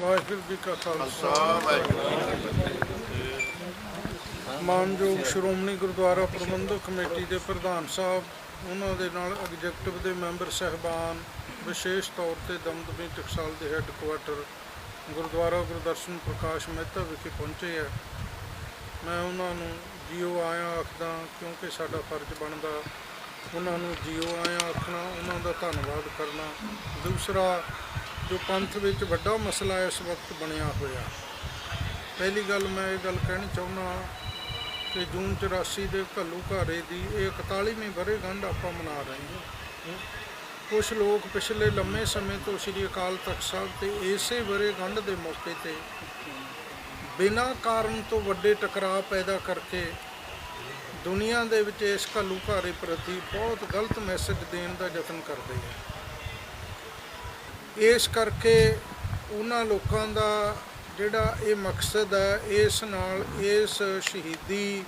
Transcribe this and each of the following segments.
ਵਾਹਿਗੁਰੂ ਜੀ ਕਾ ਖਾਲਸਾ ਮਾਨਯੋਗ ਸ਼੍ਰੋਮਣੀ ਗੁਰਦੁਆਰਾ ਪ੍ਰਬੰਧਕ ਕਮੇਟੀ ਦੇ ਪ੍ਰਧਾਨ ਸਾਹਿਬ ਉਹਨਾਂ ਦੇ ਨਾਲ ਐਗਜ਼ੈਕਟਿਵ ਦੇ ਮੈਂਬਰ ਸਹਿਬਾਨ ਵਿਸ਼ੇਸ਼ ਤੌਰ ਤੇ ਦਮਦਮੀ ਟਕਸਾਲ ਦੇ ਹੈੱਡਕੁਆਟਰ ਗੁਰਦੁਆਰਾ ਗੁਰਦਰਸ਼ਨ ਪ੍ਰਕਾਸ਼ ਮਹਿਤਾ ਵਿਖੇ ਪਹੁੰਚੇ ਆ। ਮੈਂ ਉਹਨਾਂ ਨੂੰ ਜੀਓ ਆਇਆ ਆਖਦਾ ਕਿਉਂਕਿ ਸਾਡਾ ਫਰਜ਼ ਬਣਦਾ ਉਹਨਾਂ ਨੂੰ ਜੀਓ ਆਇਆ ਆਖਣਾ ਉਹਨਾਂ ਦਾ ਧੰਨਵਾਦ ਕਰਨਾ। ਦੂਸਰਾ ਜੋ ਪੰਥ ਵਿੱਚ ਵੱਡਾ ਮਸਲਾ ਇਸ ਵਕਤ ਬਣਿਆ ਹੋਇਆ। ਪਹਿਲੀ ਗੱਲ ਮੈਂ ਇਹ ਗੱਲ ਕਹਿਣੀ ਚਾਹੁੰਦਾ ਕਿ ਜੂਨ 84 ਦੇ ਘੱਲੂ ਘਾਰੇ ਦੀ ਇਹ 41ਵੀਂ ਵਰ੍ਹੇਗੰਢ ਆਪਾਂ ਮਨਾ ਰਹੇ ਹਾਂ। ਕੁਝ ਲੋਕ ਪਿਛਲੇ ਲੰਮੇ ਸਮੇਂ ਤੋਂ ਸ੍ਰੀ ਅਕਾਲ ਤਖਤ ਸਾਹਿਬ ਤੇ ਇਸੇ ਵਰ੍ਹੇਗੰਢ ਦੇ ਮੌਕੇ ਤੇ ਬਿਨਾਂ ਕਾਰਨ ਤੋਂ ਵੱਡੇ ਟਕਰਾਅ ਪੈਦਾ ਕਰਕੇ ਦੁਨੀਆ ਦੇ ਵਿੱਚ ਇਸ ਘੱਲੂ ਘਾਰੇ ਪ੍ਰਤੀ ਬਹੁਤ ਗਲਤ ਮੈਸੇਜ ਦੇਣ ਦਾ ਯਤਨ ਕਰਦੇ ਆ। ਇਸ ਕਰਕੇ ਉਹਨਾਂ ਲੋਕਾਂ ਦਾ ਜਿਹੜਾ ਇਹ ਮਕਸਦ ਹੈ, ਇਸ ਨਾਲ ਇਸ ਸ਼ਹੀਦੀ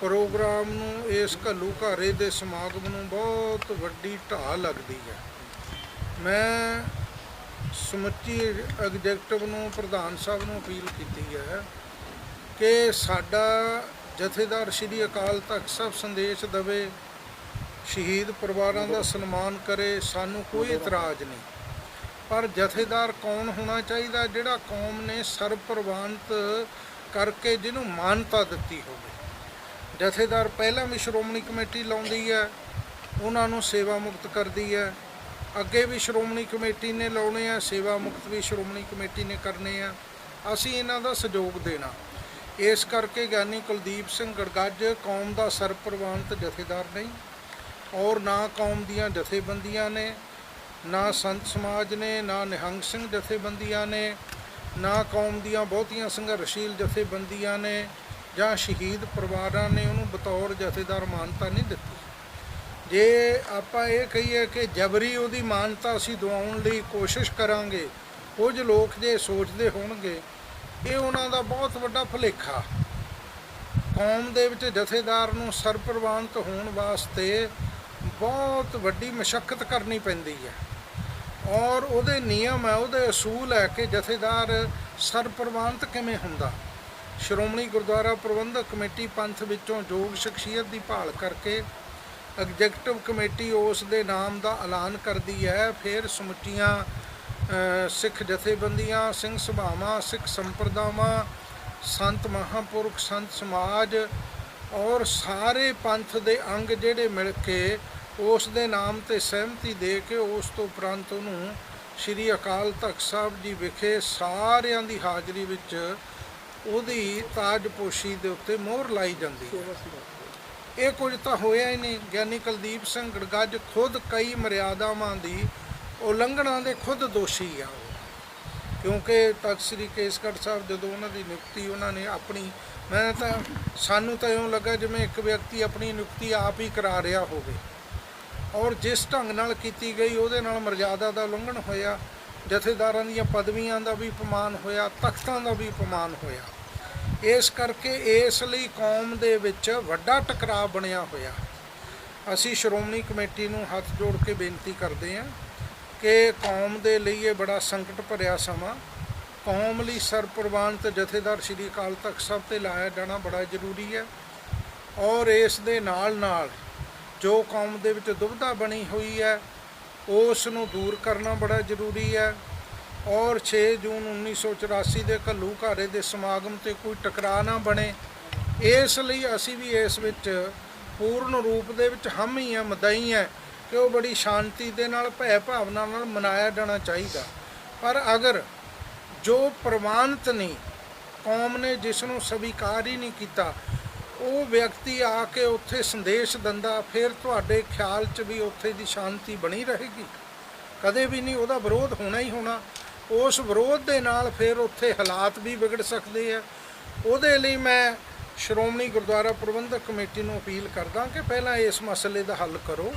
ਪ੍ਰੋਗਰਾਮ ਨੂੰ, ਇਸ ਘੱਲੂ ਘਾਰੇ ਦੇ ਸਮਾਗਮ ਨੂੰ ਬਹੁਤ ਵੱਡੀ ਢਾਹ ਲੱਗਦੀ ਹੈ। ਮੈਂ ਸਮੁੱਚੀ ਐਗਜ਼ੈਕਟਿਵ ਨੂੰ, ਪ੍ਰਧਾਨ ਸਾਹਿਬ ਨੂੰ ਅਪੀਲ ਕੀਤੀ ਹੈ ਕਿ ਸਾਡਾ ਜਥੇਦਾਰ ਸ੍ਰੀ ਅਕਾਲ ਤਖਤ ਸਾਹਿਬ ਸੰਦੇਸ਼ ਦੇਵੇ, ਸ਼ਹੀਦ ਪਰਿਵਾਰਾਂ ਦਾ ਸਨਮਾਨ ਕਰੇ, ਸਾਨੂੰ ਕੋਈ ਇਤਰਾਜ਼ ਨਹੀਂ। ਪਰ ਜਥੇਦਾਰ ਕੌਣ ਹੋਣਾ ਚਾਹੀਦਾ ਜਿਹੜਾ ਕੌਮ ਨੇ ਸਰਪ੍ਰਵਾਨਤ ਕਰਕੇ ਜਿਹਨੂੰ ਮਾਨਤਾ ਦਿੱਤੀ ਹੋਵੇ? ਜਥੇਦਾਰ ਪਹਿਲਾਂ ਵੀ ਸ਼੍ਰੋਮਣੀ ਕਮੇਟੀ ਲਾਉਂਦੀ ਹੈ, ਉਹਨਾਂ ਨੂੰ ਸੇਵਾ ਮੁਕਤ ਕਰਦੀ ਹੈ। ਅੱਗੇ ਵੀ ਸ਼੍ਰੋਮਣੀ ਕਮੇਟੀ ਨੇ ਲਾਉਣੇ ਆ, ਸੇਵਾ ਮੁਕਤ ਵੀ ਸ਼੍ਰੋਮਣੀ ਕਮੇਟੀ ਨੇ ਕਰਨੇ ਆ। ਅਸੀਂ ਇਹਨਾਂ ਦਾ ਸਹਿਯੋਗ ਦੇਣਾ। ਇਸ ਕਰਕੇ ਗਿਆਨੀ ਕੁਲਦੀਪ ਸਿੰਘ ਗੜਗੱਜ ਕੌਮ ਦਾ ਸਰਪ੍ਰਵਾਨਤ ਜਥੇਦਾਰ ਨਹੀਂ, ਔਰ ਨਾ ਕੌਮ ਦੀਆਂ ਜਥੇਬੰਦੀਆਂ ਨੇ ਨਾ ਸੰਤ ਸਮਾਜ ਨੇ, ਨਾ ਨਿਹੰਗ ਸਿੰਘ ਜਥੇਬੰਦੀਆਂ ਨੇ, ਨਾ ਕੌਮ ਦੀਆਂ ਬਹੁਤੀਆਂ ਸੰਘਰਸ਼ੀਲ ਜਥੇਬੰਦੀਆਂ ਨੇ ਜਾਂ ਸ਼ਹੀਦ ਪਰਿਵਾਰਾਂ ਨੇ ਉਹਨੂੰ ਬਤੌਰ ਜਥੇਦਾਰ ਮਾਨਤਾ ਨਹੀਂ ਦਿੱਤੀ। ਜੇ ਆਪਾਂ ਇਹ ਕਹੀਏ ਕਿ ਜਬਰੀ ਉਹਦੀ ਮਾਨਤਾ ਅਸੀਂ ਦਿਵਾਉਣ ਲਈ ਕੋਸ਼ਿਸ਼ ਕਰਾਂਗੇ, ਕੁਝ ਲੋਕ ਜੇ ਸੋਚਦੇ ਹੋਣਗੇ, ਇਹ ਉਹਨਾਂ ਦਾ ਬਹੁਤ ਵੱਡਾ ਭੁਲੇਖਾ। ਕੌਮ ਦੇ ਵਿੱਚ ਜਥੇਦਾਰ ਨੂੰ ਸਰਪ੍ਰਵਾਨਤ ਹੋਣ ਵਾਸਤੇ ਬਹੁਤ ਵੱਡੀ ਮਸ਼ੱਕਤ ਕਰਨੀ ਪੈਂਦੀ ਹੈ। ਔਰ ਉਹਦੇ ਨਿਯਮ ਹੈ, ਉਹਦੇ ਅਸੂਲ ਹੈ ਕਿ ਜਥੇਦਾਰ ਸਰਪ੍ਰਵਾਨਤ ਕਿਵੇਂ ਹੁੰਦਾ। ਸ਼੍ਰੋਮਣੀ ਗੁਰਦੁਆਰਾ ਪ੍ਰਬੰਧਕ ਕਮੇਟੀ ਪੰਥ ਵਿੱਚੋਂ ਯੋਗ ਸ਼ਖਸੀਅਤ ਦੀ ਭਾਲ ਕਰਕੇ ਐਗਜ਼ੈਕਟਿਵ ਕਮੇਟੀ ਉਸ ਦੇ ਨਾਮ ਦਾ ਐਲਾਨ ਕਰਦੀ ਹੈ। ਫਿਰ ਸਮੁੱਚੀਆਂ ਸਿੱਖ ਜਥੇਬੰਦੀਆਂ, ਸਿੰਘ ਸਭਾਵਾਂ, ਸਿੱਖ ਸੰਪਰਦਾਵਾਂ, ਸੰਤ ਮਹਾਂਪੁਰਖ, ਸੰਤ ਸਮਾਜ ਔਰ ਸਾਰੇ ਪੰਥ ਦੇ ਅੰਗ ਜਿਹੜੇ ਮਿਲ ਕੇ ਉਸ ਦੇ ਨਾਮ ਤੇ ਸਹਿਮਤੀ ਦੇ ਕੇ ਉਸ ਤੋਂ ਉਪਰੰਤ ਉਹਨੂੰ ਸ੍ਰੀ ਅਕਾਲ ਤਖਤ ਸਾਹਿਬ ਜੀ ਵਿਖੇ ਸਾਰਿਆਂ ਦੀ ਹਾਜ਼ਰੀ ਵਿੱਚ ਉਹਦੀ ਤਾਜਪੋਸ਼ੀ ਦੇ ਉੱਤੇ ਮੋਹਰ ਲਾਈ ਜਾਂਦੀ ਹੈ। ਇਹ ਕੁਝ ਤਾਂ ਹੋਇਆ ਹੀ ਨਹੀਂ। ਗਿਆਨੀ ਕੁਲਦੀਪ ਸਿੰਘ ਗੜਗੱਜ ਖੁਦ ਕਈ ਮਰਿਆਦਾਵਾਂ ਦੀ ਉਲੰਘਣਾ ਦੇ ਖੁਦ ਦੋਸ਼ੀ ਆ ਉਹ। ਕਿਉਂਕਿ ਤਖਤ ਸ੍ਰੀ ਕੇਸਗੜ੍ਹ ਸਾਹਿਬ ਜਦੋਂ ਉਹਨਾਂ ਦੀ ਨਿਯੁਕਤੀ ਉਹਨਾਂ ਨੇ ਆਪਣੀ, ਮੈਂ ਤਾਂ, ਸਾਨੂੰ ਤਾਂ ਇਉਂ ਲੱਗਾ ਜਿਵੇਂ ਇੱਕ ਵਿਅਕਤੀ ਆਪਣੀ ਨਿਯੁਕਤੀ ਆਪ ਹੀ ਕਰਾ ਰਿਹਾ ਹੋਵੇ। ਔਰ ਜਿਸ ਢੰਗ ਨਾਲ ਕੀਤੀ ਗਈ, ਉਹਦੇ ਨਾਲ ਮਰਜ਼ਾਦਾ ਦਾ ਉਲੰਘਣ ਹੋਇਆ। ਜਥੇਦਾਰਾਂ ਦੀਆਂ ਪਦਵੀਆਂ ਦਾ ਵੀ ਅਪਮਾਨ ਹੋਇਆ, ਤਖਤਾਂ ਦਾ ਵੀ ਅਪਮਾਨ ਹੋਇਆ। ਇਸ ਕਰਕੇ ਇਸ ਲਈ ਕੌਮ ਦੇ ਵਿੱਚ ਵੱਡਾ ਟਕਰਾਅ ਬਣਿਆ ਹੋਇਆ। ਅਸੀਂ ਸ਼੍ਰੋਮਣੀ ਕਮੇਟੀ ਨੂੰ ਹੱਥ ਜੋੜ ਕੇ ਬੇਨਤੀ ਕਰਦੇ ਹਾਂ ਕਿ ਕੌਮ ਦੇ ਲਈ ਇਹ ਬੜਾ ਸੰਕਟ ਭਰਿਆ ਸਮਾਂ। ਕੌਮ ਲਈ ਸਰਪ੍ਰਵਾਨਤ ਜਥੇਦਾਰ ਸ੍ਰੀ ਅਕਾਲ ਤਖਤ ਸਾਹਿਬ ਤੇ ਲਾਇਆ ਜਾਣਾ ਬੜਾ ਜ਼ਰੂਰੀ ਹੈ। ਔਰ ਇਸ ਦੇ ਨਾਲ ਨਾਲ ਜੋ ਕੌਮ ਦੇ ਵਿੱਚ ਦੁਬਿਧਾ ਬਣੀ ਹੋਈ ਹੈ ਉਸ ਨੂੰ ਦੂਰ ਕਰਨਾ ਬੜਾ ਜ਼ਰੂਰੀ ਹੈ। ਔਰ 6 ਜੂਨ 1984 ਦੇ ਘੱਲੂ ਘਾਰੇ ਦੇ ਸਮਾਗਮ ਤੇ ਕੋਈ ਟਕਰਾਅ ਨਾ ਬਣੇ। ਇਸ ਲਈ ਅਸੀਂ ਵੀ ਇਸ ਵਿੱਚ ਪੂਰਨ ਰੂਪ ਦੇ ਵਿੱਚ ਹਮ ਹੀ ਆ ਮਦਈ ਹੈ ਕਿ ਉਹ ਬੜੀ ਸ਼ਾਂਤੀ ਦੇ ਨਾਲ ਭੈ ਭਾਵਨਾ ਨਾਲ ਮਨਾਇਆ ਜਾਣਾ ਚਾਹੀਦਾ। ਪਰ ਅਗਰ ਜੋ ਪ੍ਰਵਾਨਤ ਨਹੀਂ, ਕੌਮ ਨੇ ਜਿਸ ਨੂੰ ਸਵੀਕਾਰ ਹੀ ਨਹੀਂ ਕੀਤਾ ਉਹ ਵਿਅਕਤੀ ਆ ਕੇ ਉੱਥੇ ਸੰਦੇਸ਼ ਦਿੰਦਾ, ਫਿਰ ਤੁਹਾਡੇ ਖਿਆਲ 'ਚ ਵੀ ਉੱਥੇ ਦੀ ਸ਼ਾਂਤੀ ਬਣੀ ਰਹੇਗੀ? ਕਦੇ ਵੀ ਨਹੀਂ, ਉਹਦਾ ਵਿਰੋਧ ਹੋਣਾ ਹੀ ਹੋਣਾ। ਉਸ ਵਿਰੋਧ ਦੇ ਨਾਲ ਫਿਰ ਉੱਥੇ ਹਾਲਾਤ ਵੀ ਵਿਗੜ ਸਕਦੇ ਆ। ਉਹਦੇ ਲਈ ਮੈਂ ਸ਼੍ਰੋਮਣੀ ਗੁਰਦੁਆਰਾ ਪ੍ਰਬੰਧਕ ਕਮੇਟੀ ਨੂੰ ਅਪੀਲ ਕਰਦਾ ਕਿ ਪਹਿਲਾਂ ਇਸ ਮਸਲੇ ਦਾ ਹੱਲ ਕਰੋ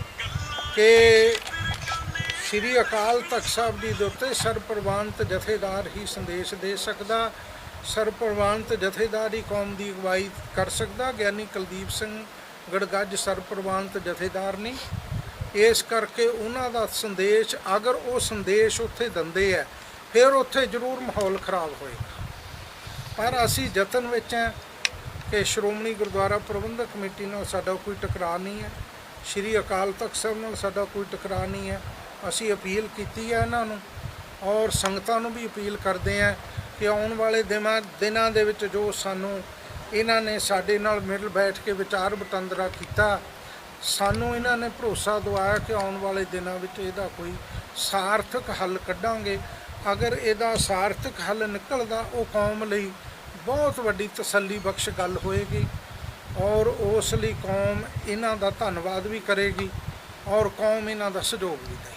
ਕਿ ਸ਼੍ਰੀ ਅਕਾਲ ਤਖਤ ਸਾਹਿਬ ਜੀ ਦੇ ਉੱਤੇ ਸਰਪ੍ਰਵਾਨਤ ਜਥੇਦਾਰ ਹੀ ਸੰਦੇਸ਼ ਦੇ ਸਕਦਾ। ਸਰਪ੍ਰਵਾਨਤ ਜਥੇਦਾਰ ਹੀ ਕੌਮ ਦੀ ਅਗਵਾਈ ਕਰ ਸਕਦਾ ਗਿਆਨੀ ਕੁਲਦੀਪ ਸਿੰਘ ਗੜਗੱਜ ਸਰਪ੍ਰਵਾਨਤ ਜਥੇਦਾਰ ਨਹੀਂ ਇਸ ਕਰਕੇ ਉਹਨਾਂ ਦਾ ਸੰਦੇਸ਼, ਅਗਰ ਉਹ ਸੰਦੇਸ਼ ਉੱਥੇ ਦਿੰਦੇ ਆ, ਫਿਰ ਉੱਥੇ ਜ਼ਰੂਰ ਮਾਹੌਲ ਖਰਾਬ ਹੋਏਗਾ। ਪਰ ਅਸੀਂ ਯਤਨ ਵਿੱਚ ਹਾਂ ਕਿ ਸ਼੍ਰੋਮਣੀ ਗੁਰਦੁਆਰਾ ਪ੍ਰਬੰਧਕ ਕਮੇਟੀ ਨਾਲ ਸਾਡਾ ਕੋਈ ਟਕਰਾਅ ਨਹੀਂ ਹੈ। ਸ਼੍ਰੀ ਅਕਾਲ ਤਖਤ ਸਾਹਿਬ ਨਾਲ ਸਾਡਾ ਕੋਈ ਟਕਰਾਅ ਨਹੀਂ ਹੈ। ਅਸੀਂ ਅਪੀਲ ਕੀਤੀ ਹੈ ਇਹਨਾਂ ਨੂੰ ਔਰ ਸੰਗਤਾਂ ਨੂੰ ਵੀ ਅਪੀਲ ਕਰਦੇ ਹਾਂ ਕਿ ਆਉਣ ਵਾਲੇ ਦਿਨਾਂ ਦਿਨਾਂ ਦੇ ਵਿੱਚ ਜੋ ਸਾਨੂੰ ਇਹਨਾਂ ਨੇ ਸਾਡੇ ਨਾਲ ਮਿਲ ਬੈਠ ਕੇ ਵਿਚਾਰ ਵਟਾਂਦਰਾ ਕੀਤਾ, ਸਾਨੂੰ ਇਹਨਾਂ ਨੇ ਭਰੋਸਾ ਦਵਾਇਆ ਕਿ ਆਉਣ ਵਾਲੇ ਦਿਨਾਂ ਵਿੱਚ ਇਹਦਾ ਕੋਈ ਸਾਰਥਕ ਹੱਲ ਕੱਢਾਂਗੇ। ਅਗਰ ਇਹਦਾ ਸਾਰਥਕ ਹੱਲ ਨਿਕਲਦਾ, ਉਹ ਕੌਮ ਲਈ ਬਹੁਤ ਵੱਡੀ ਤਸੱਲੀ ਬਖਸ਼ ਗੱਲ ਹੋਏਗੀ ਔਰ ਉਸ ਲਈ ਕੌਮ ਇਹਨਾਂ ਦਾ ਧੰਨਵਾਦ ਵੀ ਕਰੇਗੀ ਔਰ ਕੌਮ ਇਹਨਾਂ ਦਾ ਸਹਿਯੋਗ ਵੀ ਦੇਵੇਗੀ।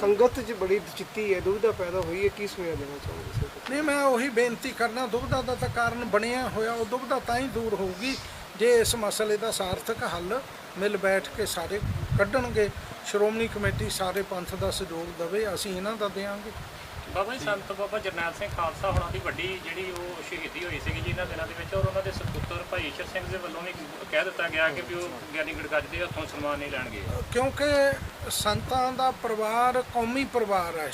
ਸੰਗਤ 'ਚ ਬੜੀ ਚਿੱਤੀ ਹੈ, ਦੁਵਿਧਾ ਪੈਦਾ ਹੋਈ ਹੈ, ਕੀ ਸੁਨੇਹਾ ਦੇਣਾ ਚਾਹੋਗੇ ਸਰ? ਨਹੀਂ, ਮੈਂ ਉਹੀ ਬੇਨਤੀ ਕਰਨਾ ਦੁਬਦਾ ਦਾ ਤਾਂ ਕਾਰਨ ਬਣਿਆ ਹੋਇਆ, ਉਹ ਦੁਬਦਾ ਤਾਂ ਹੀ ਦੂਰ ਹੋਊਗੀ ਜੇ ਇਸ ਮਸਲੇ ਦਾ ਸਾਰਥਕ ਹੱਲ ਮਿਲ ਬੈਠ ਕੇ ਸਾਰੇ ਕੱਢਣਗੇ। ਸ਼੍ਰੋਮਣੀ ਕਮੇਟੀ ਸਾਰੇ ਪੰਥ ਦਾ ਸਹਿਯੋਗ ਦੇਵੇ, ਅਸੀਂ ਇਹਨਾਂ ਦਾ ਦੇਵਾਂਗੇ। ਬਾਬਾ ਜੀ, ਸੰਤ ਬਾਬਾ ਜਰਨੈਲ ਸਿੰਘ ਖਾਲਸਾ ਹੋਣਾ ਦੀ ਵੱਡੀ ਜਿਹੜੀ ਉਹ ਸ਼ਹੀਦੀ ਹੋਈ ਸੀਗੀ ਜੀ ਇਹਨਾਂ ਦਿਨਾਂ ਦੇ ਵਿੱਚ ਔਰ ਉਹਨਾਂ ਦੇ ਸਪੁੱਤਰ ਭਾਈ ਈਸ਼ਰ ਸਿੰਘ ਦੇ ਵੱਲੋਂ ਵੀ ਕਹਿ ਦਿੱਤਾ ਗਿਆ ਕਿ ਵੀ ਉਹ ਗਿਆਨੀ ਗੜਗੱਜ ਦੇ ਹੱਥੋਂ ਸਨਮਾਨ ਨਹੀਂ ਲੈਣਗੇ। ਕਿਉਂਕਿ ਸੰਤਾਂ ਦਾ ਪਰਿਵਾਰ ਕੌਮੀ ਪਰਿਵਾਰ ਹੈ।